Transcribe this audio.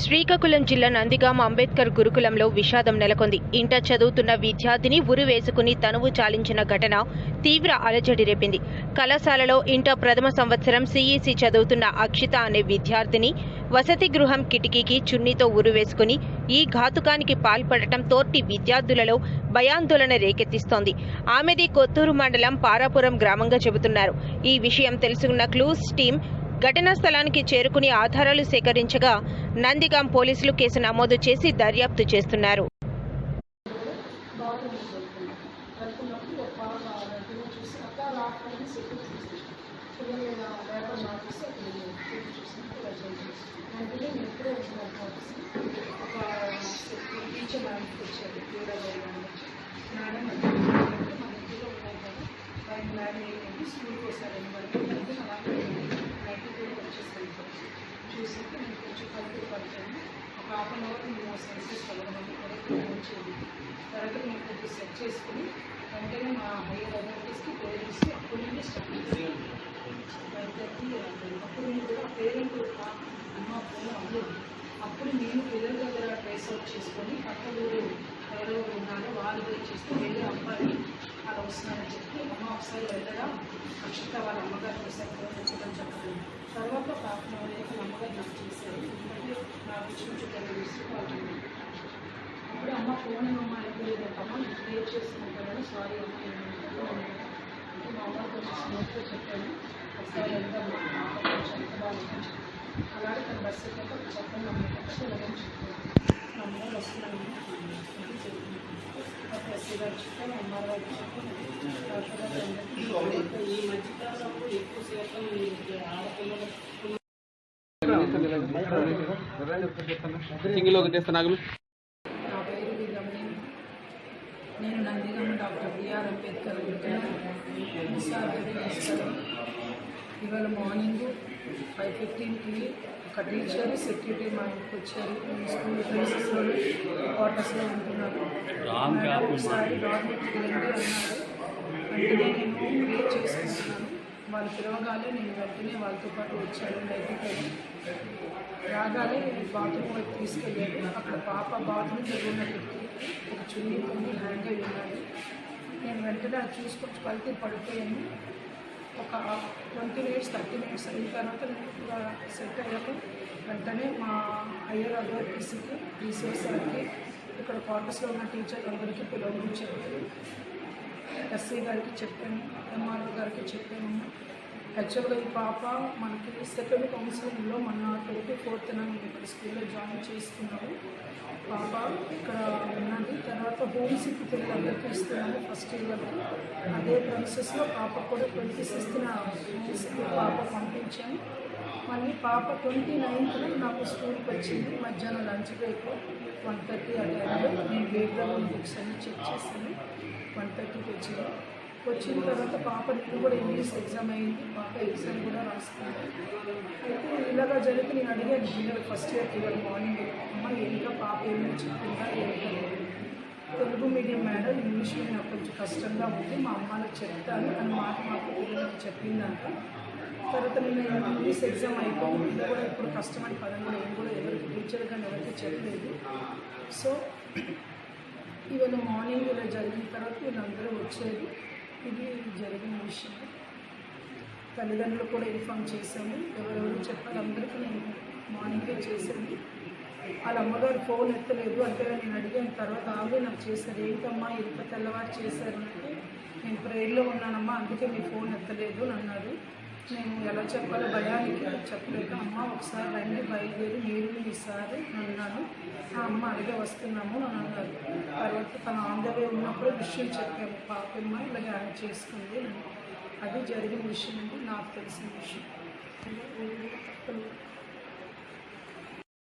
శ్రీకాకుళం జిల్లా నందిగామ అంబేద్కర్ గురుకులంలో విషాదం నెలకొంది. ఇంటర్ చదువుతున్న విద్యార్థిని ఉరి వేసుకుని తనువు చాలించిన ఘటన తీవ్ర అలజడి రేపింది. కళాశాలలో ఇంటర్ ప్రథమ సంవత్సరం సీఈసీ చదువుతున్న అక్షిత అనే విద్యార్థిని వసతి గృహం కిటికీకి చున్నీతో ఉరి వేసుకుని ఈ ఘాతుకానికి పాల్పడటం తోటి విద్యార్థులలో భయాందోళన రేకెత్తిస్తోంది. ఆమెది కొత్తూరు మండలం పారాపురం గ్రామంగా చెబుతున్నారు. ఈ విషయం తెలుసుకున్న క్లూస్ టీం ఘటనా స్థలానికి చేరుకుని ఆధారాలు సేకరించగా నందిగాం పోలీసులు కేసు నమోదు చేసి దర్యాప్తు చేస్తున్నారు. ఒక పాప టీవీ చూసి అక్క రాకపోయింది సెక్యూర్ చూసి పిల్లలు లేబర్ మార్చేసి అక్కడ టీవీ చూసినప్పుడు ఇలా చేసి అంటే నేను ఎప్పుడూ ఉంటున్నాను కాబట్టి ఒక టీచర్ మేడంకి వచ్చారు క్రీడా మేడం మేడం అంటే మన ఇంటిలో ఉన్నాయి కదా వాళ్ళు మేడం ఏంటంటే స్కూల్కి వస్తారని వాళ్ళు అంటే అలాగే నైట్ కూడా వచ్చేసాను చూసినప్పుడు నేను కొంచెం కలిపి పడతాను ఒక హాఫ్ అన్ అవర్ నేను సెన్సెస్ కలగడం కరెక్ట్ వచ్చేది తర్వాత నేను కొంచెం సెట్ చేసుకుని వెంటనే మా హైయర్ అథారిటీస్కి పేరెంట్స్కి అప్పటి నుండి స్టార్ట్ చేశాను అప్పుడు నేను కూడా పేరెంట్ అమ్మ ఫోన్ అవ్వలేదు అప్పుడు నేను పిల్లల దగ్గర ట్రేస్ అవుట్ చేసుకొని పక్క ఊరు ఎవరెవరు ఉన్నారో వాళ్ళు పోయి చేస్తే వేరే అబ్బాయి అలా వస్తున్నారని చెప్పి అమ్మ ఒకసారి వెళ్ళరా అక్షిత వాళ్ళ అమ్మగారు ఒకసారి ఫోన్ తర్వాత ఒక హాఫ్ అమ్మగారు నాకు చేశారు. ఎందుకంటే నా విషయం తెలియజేసి అప్పుడు అమ్మ ఫోన్ అమ్మ అయిపోలేదు నేను క్రియేట్ చేసుకుంటాను సారీ అమ్మ అంటే మా అమ్మ కొంచెం స్మూత్గా చెప్పాను. ఒకసారి ఎంత అలాగే తన బస్సు చెప్పండి అమ్మ వచ్చి వెళ్ళని చెప్పాను మా అమ్మగారు వస్తున్నాను అని చెప్పింది అప్పుడు ఈ మధ్యకాలంలో ఎక్కువ శాతం ఈ సింగిల్ ఒకటి నేను నందిగం డాక్టర్ బిఆర్ అంబేద్కర్ ఇవాళ మార్నింగ్ ఫైవ్ ఫిఫ్టీన్కి టీచర్ సెక్యూరిటీ మా ఇంటికి వచ్చారు. స్కూల్ ప్లేసెస్లో క్వార్టర్స్లో ఉంటున్నారు. ఒకసారి గవర్నమెంట్కి అన్నారు. వెంటనే నేను క్రియేట్ చేసుకుంటున్నాను వాళ్ళు పిలవగానే నేను వెంటనే వాళ్ళతో పాటు వచ్చాను బయటికి రాగానే బాత్రూమ్ వైపు తీసుకెళ్ళాను. అక్కడ పాప బాత్రూమ్ వ్యక్తి ఒక చున్నీ కొన్ని హ్యాంగ్ అయి ఉన్నాడు నేను వెంటనే అది చూసుకొని కలిపి పడిపోయాను. ఒక ట్వంటీ మినిట్స్ థర్టీ మినిట్స్. అయిన తర్వాత నేను కూడా సెట్ అయ్యాక వెంటనే మా హయ్యర్ డీసీఎస్ సార్కి ఇక్కడ క్వార్టర్స్లో ఉన్న టీచర్ అందరికీ పిల్లలు చెప్పాను ఎస్సీ గారికి చెప్పాను ఎంఆర్ఓ గారికి చెప్పాను. యాక్చువల్గా ఈ పాప మనకి సెకండ్ కౌన్సిలింగ్లో మొన్న ట్వంటీ ఫోర్త్న నేను ఇక్కడ స్కూల్లో జాయిన్ చేసుకున్నాము పాప ఇక్కడ ఉన్నది. తర్వాత హోమ్ సిక్ పిల్లలందరికీ ఇస్తున్నాము ఫస్ట్ ఇయర్లో అదే ప్రాసెస్లో పాప కూడా ట్వంటీ సిక్స్త్న హోమ్ సిక్ పాప పంపించాను మళ్ళీ పాప ట్వంటీ నైన్త్న నాకు స్కూల్కి వచ్చింది. మధ్యాహ్నం లంచ్ బ్రేక్ వన్ థర్టీ ఆ టైంలో నేను వేగ్రామ్ బుక్స్ అన్ని చెక్ చేశాను. వన్ థర్టీకి వచ్చింది. వచ్చిన తర్వాత పాప నేను కూడా ఇంగ్లీష్ ఎగ్జామ్ అయింది. పాప ఎగ్జామ్ కూడా రాసుకుంది. అయితే ఇలాగా జరిగితే నేను అడిగాను పిల్లలు ఫస్ట్ ఇయర్ పిల్లలు మార్నింగ్ అమ్మ ఏంటో పాప ఏమైనా చెప్పిందా ఏంటో? Telugu medium madam English medium నాకు కొంచెం కష్టంగా ఉంది మా అమ్మలకు చెప్తాను అని మాట మాకు చెప్పిందంట. తర్వాత నేను ఇంగ్లీష్ ఎగ్జామ్ అయిపోయింది. ఇది కూడా ఇప్పుడు కష్టమని పదం కూడా ఏం కూడా ఎవరికి టీచర్ కానీ ఎవరికి చెప్పలేదు. సో ఇవాళ మార్నింగ్ ఇలా జరిగిన తర్వాత వీళ్ళందరూ వచ్చేది ఇది జరిగిన విషయం. తల్లిదండ్రులు కూడా ఇన్ఫామ్ చేశాము ఎవరెవరు చెప్పాలి అందరికీ నేను మార్నింగే చేశాను. వాళ్ళ అమ్మగారు ఫోన్ ఎత్తలేదు అంటే నేను అడిగిన తర్వాత ఆవిడ నాకు చేశారు. ఏంటమ్మా ఇంత తెల్లవారు చేశారు? అంటే నేను ప్రేయర్లో ఉన్నానమ్మా అందుకే మీ ఫోన్ ఎత్తలేదు అని అన్నారు. నేను ఎలా చెప్పాలో భయానికి చెప్పలేక అమ్మ ఒకసారి రండి బయలుదేరి మీరు ఈసారి అన్నాను ఆ అమ్మ అడిగే వస్తున్నాము అని అన్నారు. తర్వాత తన ఆంధ్రవే ఉన్నప్పుడు విషయం చెప్పాము. పాపమ్మ ఇలా జాయిన్ చేసుకుంది అది జరిగిన విషయం అండి నాకు తెలిసిన విషయం.